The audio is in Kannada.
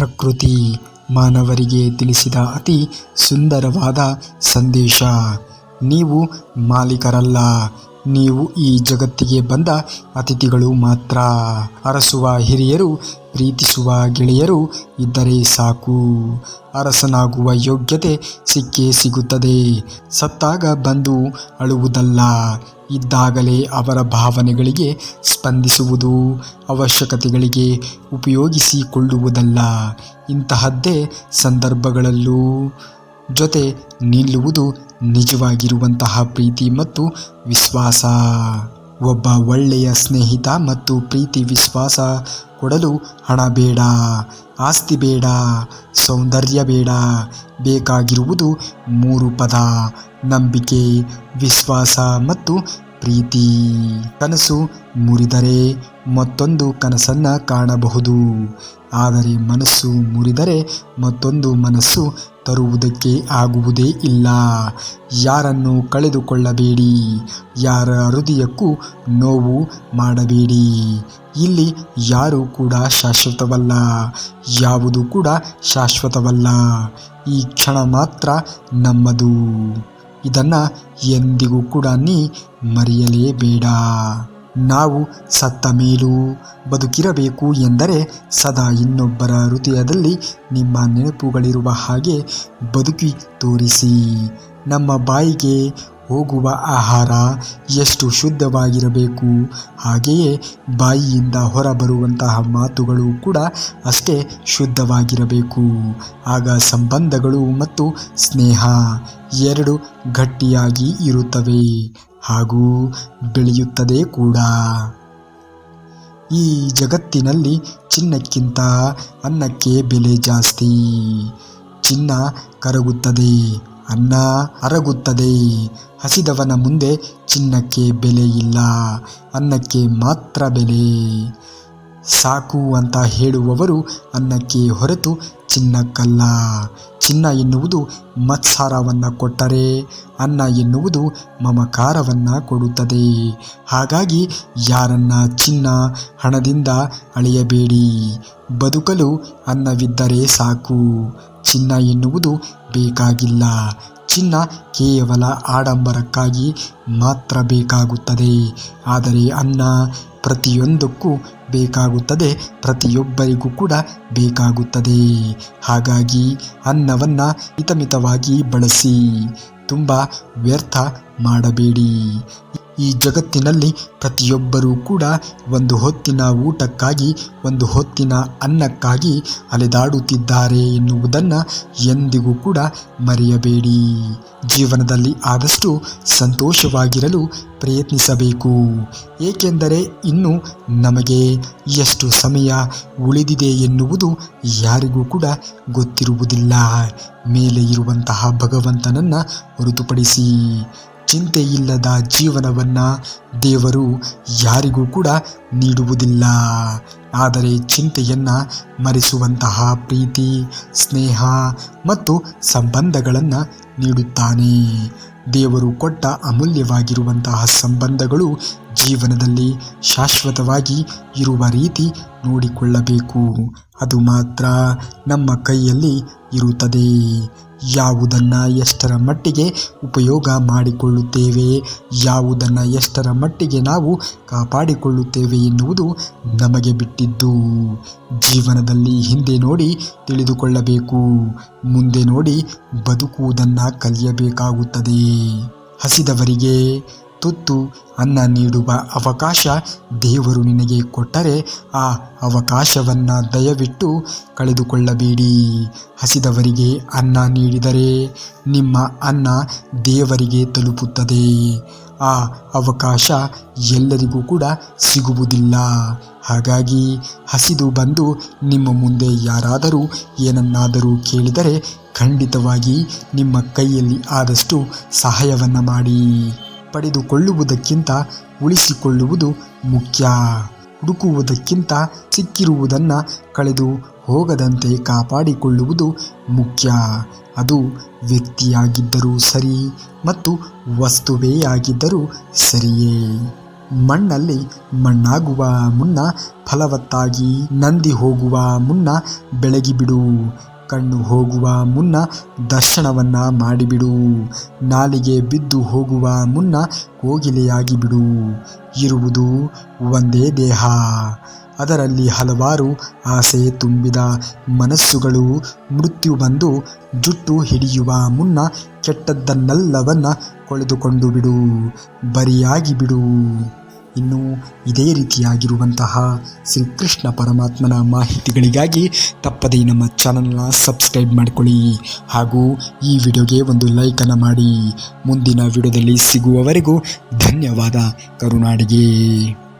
ಪ್ರಕೃತಿ ಮಾನವರಿಗೆ ತಿಳಿಸಿದ ಅತಿ ಸುಂದರವಾದ ಸಂದೇಶ. ನೀವು ಮಾಲೀಕರಲ್ಲ. ನೀವು ಈ ಜಗತ್ತಿಗೆ ಬಂದ ಅತಿಥಿಗಳು ಮಾತ್ರ. ಅರಸುವ ಹಿರಿಯರು, ಪ್ರೀತಿಸುವ ಗೆಳೆಯರು ಇದ್ದರೆ ಸಾಕು. ಅರಸನಾಗುವ ಯೋಗ್ಯತೆ ಸಿಕ್ಕೇ ಸಿಗುತ್ತದೆ. ಸತ್ತಾಗ ಬಂದು ಅಳುವುದಲ್ಲ. ಇದ್ದಾಗಲೇ ಅವರ ಭಾವನೆಗಳಿಗೆ ಸ್ಪಂದಿಸುವುದು, ಅವಶ್ಯಕತೆಗಳಿಗೆ ಉಪಯೋಗಿಸಿಕೊಳ್ಳುವುದಲ್ಲ. ಇಂತಹದ್ದೇ ಸಂದರ್ಭಗಳಲ್ಲೂ ಜೊತೆ ನಿಲ್ಲುವುದು ನಿಜವಾಗಿರುವಂತಹ ಪ್ರೀತಿ ಮತ್ತು ವಿಶ್ವಾಸ. ಒಬ್ಬ ಒಳ್ಳೆಯ ಸ್ನೇಹಿತ ಮತ್ತು ಪ್ರೀತಿ ವಿಶ್ವಾಸ ಕೊಡಲು ಹಣ ಬೇಡ, ಆಸ್ತಿ ಬೇಡ, ಸೌಂದರ್ಯ ಬೇಡ, ಬೇಕಾಗಿರುವುದು ಮೂರು ಪದ. ನಂಬಿಕೆ, ವಿಶ್ವಾಸ ಮತ್ತು ಪ್ರೀತಿ. ಕನಸು ಮುರಿದರೆ ಮತ್ತೊಂದು ಕನಸನ್ನು ಕಾಣಬಹುದು. ಆದರೆ ಮನಸ್ಸು ಮುರಿದರೆ ಮತ್ತೊಂದು ಮನಸ್ಸು ತರುವುದಕ್ಕೆ ಆಗುವುದೇ ಇಲ್ಲ. ಯಾರನ್ನು ಕಳೆದುಕೊಳ್ಳಬೇಡಿ. ಯಾರ ಹೃದಯಕ್ಕೂ ನೋವು ಮಾಡಬೇಡಿ. ಇಲ್ಲಿ ಯಾರೂ ಕೂಡ ಶಾಶ್ವತವಲ್ಲ. ಯಾವುದು ಕೂಡ ಶಾಶ್ವತವಲ್ಲ. ಈ ಕ್ಷಣ ಮಾತ್ರ ನಮ್ಮದು. ಇದನ್ನು ಎಂದಿಗೂ ಕೂಡ ನೀ ಮರೆಯಲೇಬೇಡ. ನಾವು ಸತ್ತ ಮೇಲೂ ಬದುಕಿರಬೇಕು ಎಂದರೆ ಸದಾ ಇನ್ನೊಬ್ಬರ ಹೃದಯದಲ್ಲಿ ನಿಮ್ಮ ನೆನಪುಗಳಿರುವ ಹಾಗೆ ಬದುಕಿ ತೋರಿಸಿ. ನಮ್ಮ ಬಾಯಿಗೆ ಹೋಗುವ ಆಹಾರ ಎಷ್ಟು ಶುದ್ಧವಾಗಿರಬೇಕು? ಹಾಗೆಯೇ ಬಾಯಿಯಿಂದ ಹೊರಬರುವಂತಹ ಮಾತುಗಳು ಕೂಡ ಅಷ್ಟೇ ಶುದ್ಧವಾಗಿರಬೇಕು. ಆಗ ಸಂಬಂಧಗಳು ಮತ್ತು ಸ್ನೇಹ ಎರಡು ಗಟ್ಟಿಯಾಗಿ ಇರುತ್ತವೆ ಹಾಗೂ ಬೆಳೆಯುತ್ತದೆ ಕೂಡ. ಈ ಜಗತ್ತಿನಲ್ಲಿ ಚಿನ್ನಕ್ಕಿಂತ ಅನ್ನಕ್ಕೆ ಬೆಲೆ ಜಾಸ್ತಿ. ಚಿನ್ನ ಕರಗುತ್ತದೆ. ಅನ್ನ ಅರಗುತ್ತದೆ ಹಸಿದವನ ಮುಂದೆ ಚಿನ್ನಕ್ಕೆ ಬೆಲೆ ಇಲ್ಲ, ಅನ್ನಕ್ಕೆ ಮಾತ್ರ ಬೆಲೆ. ಸಾಕು ಅಂತ ಹೇಳುವವರು ಅನ್ನಕ್ಕೆ ಹೊರತು ಚಿನ್ನಕ್ಕಲ್ಲ. ಚಿನ್ನ ಎನ್ನುವುದು ಮತ್ಸಾರವನ್ನು ಕೊಟ್ಟರೆ, ಅನ್ನ ಎನ್ನುವುದು ಮಮಕಾರವನ್ನು ಕೊಡುತ್ತದೆ. ಹಾಗಾಗಿ ಯಾರನ್ನ ಚಿನ್ನ, ಹಣದಿಂದ ಅಳೆಯಬೇಡಿ. ಬದುಕಲು ಅನ್ನವಿದ್ದರೆ ಸಾಕು. ಚಿನ್ನ ಎನ್ನುವುದು ಬೇಕಾಗಿಲ್ಲ. ಚಿನ್ನ ಕೇವಲ ಆಡಂಬರಕ್ಕಾಗಿ ಮಾತ್ರ ಬೇಕಾಗುತ್ತದೆ. ಆದರೆ ಅನ್ನ ಪ್ರತಿಯೊಂದಕ್ಕೂ ಬೇಕಾಗುತ್ತದೆ ಪ್ರತಿಯೊಬ್ಬರಿಗೂ ಕೂಡ ಬೇಕಾಗುತ್ತದೆ. ಹಾಗಾಗಿ ಅನ್ನವನ್ನು ಹಿತಮಿತವಾಗಿ ಬಳಸಿ ತುಂಬ ವ್ಯರ್ಥ ಮಾಡಬೇಡಿ. ಈ ಜಗತ್ತಿನಲ್ಲಿ ಪ್ರತಿಯೊಬ್ಬರೂ ಕೂಡ ಒಂದು ಹೊತ್ತಿನ ಊಟಕ್ಕಾಗಿ, ಒಂದು ಹೊತ್ತಿನ ಅನ್ನಕ್ಕಾಗಿ ಅಲೆದಾಡುತ್ತಿದ್ದಾರೆ ಎನ್ನುವುದನ್ನು ಎಂದಿಗೂ ಕೂಡ ಮರೆಯಬೇಡಿ. ಜೀವನದಲ್ಲಿ ಆದಷ್ಟು ಸಂತೋಷವಾಗಿರಲು ಪ್ರಯತ್ನಿಸಬೇಕು. ಏಕೆಂದರೆ ಇನ್ನು ನಮಗೆ ಎಷ್ಟು ಸಮಯ ಉಳಿದಿದೆ ಎನ್ನುವುದು ಯಾರಿಗೂ ಕೂಡ ಗೊತ್ತಿರುವುದಿಲ್ಲ. ಮೇಲೆ ಇರುವಂತಹ ಭಗವಂತನನ್ನು ಹೊರತುಪಡಿಸಿ ಚಿಂತೆಯಿಲ್ಲದ ಜೀವನವನ್ನು ದೇವರು ಯಾರಿಗೂ ಕೂಡ ನೀಡುವುದಿಲ್ಲ. ಆದರೆ ಚಿಂತೆಯನ್ನು ಮರೆಸುವಂತಹ ಪ್ರೀತಿ, ಸ್ನೇಹ ಮತ್ತು ಸಂಬಂಧಗಳನ್ನು ನೀಡುತ್ತಾನೆ. ದೇವರು ಕೊಟ್ಟ ಅಮೂಲ್ಯವಾಗಿರುವಂತಹ ಸಂಬಂಧಗಳು ಜೀವನದಲ್ಲಿ ಶಾಶ್ವತವಾಗಿ ಇರುವ ರೀತಿ ನೋಡಿಕೊಳ್ಳಬೇಕು. ಅದು ಮಾತ್ರ ನಮ್ಮ ಕೈಯಲ್ಲಿ ಇರುತ್ತದೆ. ಯಾವುದನ್ನು ಎಷ್ಟರ ಮಟ್ಟಿಗೆ ಉಪಯೋಗ ಮಾಡಿಕೊಳ್ಳುತ್ತೇವೆ, ಯಾವುದನ್ನು ಎಷ್ಟರ ಮಟ್ಟಿಗೆ ನಾವು ಕಾಪಾಡಿಕೊಳ್ಳುತ್ತೇವೆ ಎನ್ನುವುದು ನಮಗೆ ಬಿಟ್ಟಿದ್ದು. ಜೀವನದಲ್ಲಿ ಹಿಂದೆ ನೋಡಿ ತಿಳಿದುಕೊಳ್ಳಬೇಕು, ಮುಂದೆ ನೋಡಿ ಬದುಕುವುದನ್ನು ಕಲಿಯಬೇಕಾಗುತ್ತದೆ. ಹಸಿದವರಿಗೆ ತುತ್ತು ಅನ್ನ ನೀಡುವ ಅವಕಾಶ ದೇವರು ನಿನಗೆ ಕೊಟ್ಟರೆ ಆ ಅವಕಾಶವನ್ನು ದಯವಿಟ್ಟು ಕಳೆದುಕೊಳ್ಳಬೇಡಿ. ಹಸಿದವರಿಗೆ ಅನ್ನ ನೀಡಿದರೆ ನಿಮ್ಮ ಅನ್ನ ದೇವರಿಗೆ ತಲುಪುತ್ತದೆ. ಆ ಅವಕಾಶ ಎಲ್ಲರಿಗೂ ಕೂಡ ಸಿಗುವುದಿಲ್ಲ. ಹಾಗಾಗಿ ಹಸಿದು ಬಂದು ನಿಮ್ಮ ಮುಂದೆ ಯಾರಾದರೂ ಏನನ್ನಾದರೂ ಕೇಳಿದರೆ ಖಂಡಿತವಾಗಿ ನಿಮ್ಮ ಕೈಯಲ್ಲಿ ಆದಷ್ಟು ಸಹಾಯವನ್ನು ಮಾಡಿ. ಪಡೆದುಕೊಳ್ಳುವುದಕ್ಕಿಂತ ಉಳಿಸಿಕೊಳ್ಳುವುದು ಮುಖ್ಯ. ಹುಡುಕುವುದಕ್ಕಿಂತ ಸಿಕ್ಕಿರುವುದನ್ನು ಕಳೆದು ಹೋಗದಂತೆ ಕಾಪಾಡಿಕೊಳ್ಳುವುದು ಮುಖ್ಯ. ಅದು ವ್ಯಕ್ತಿಯಾಗಿದ್ದರೂ ಸರಿ ಮತ್ತು ವಸ್ತುವೇ ಆಗಿದ್ದರೂ ಸರಿಯೇ. ಮಣ್ಣಲ್ಲಿ ಮಣ್ಣಾಗುವ ಮುನ್ನ ಫಲವತ್ತಾಗಿ ನಂದಿ ಹೋಗುವ ಮುನ್ನ ಬೆಳಗಿ ಬಿಡು ಕಣ್ಣು ಹೋಗುವ ಮುನ್ನ ದರ್ಶನವನ್ನ ಮಾಡಿಬಿಡು. ನಾಲಿಗೆ ಬಿದ್ದು ಹೋಗುವ ಮುನ್ನ ಕೋಗಿಲೆಯಾಗಿ ಬಿಡು ಇರುವುದು ಒಂದೇ ದೇಹ. ಅದರಲ್ಲಿ ಹಲವಾರು ಆಸೆ ತುಂಬಿದ ಮನಸ್ಸುಗಳು ಮೃತ್ಯು ಬಂದು ಜುಟ್ಟು ಹಿಡಿಯುವ ಮುನ್ನ ಕೆಟ್ಟದ್ದನ್ನೆಲ್ಲವನ್ನ ಕೊಳೆದುಕೊಂಡು ಬಿಡು. ಬರಿಯಾಗಿ ಬಿಡು. ಇನ್ನು ಇದೇ ರೀತಿಯಾಗಿರುವಂತಹ ಶ್ರೀಕೃಷ್ಣ ಪರಮಾತ್ಮನ ಮಾಹಿತಿಗಳಿಗಾಗಿ ತಪ್ಪದೇ ನಮ್ಮ ಚಾನಲ್ನ ಸಬ್ಸ್ಕ್ರೈಬ್ ಮಾಡಿಕೊಳ್ಳಿ ಹಾಗೂ ಈ ವಿಡಿಯೋಗೆ ಒಂದು ಲೈಕನ್ನು ಮಾಡಿ. ಮುಂದಿನ ವಿಡಿಯೋದಲ್ಲಿ ಸಿಗುವವರೆಗೂ ಧನ್ಯವಾದ. ಕರುನಾಡಿಗೆ.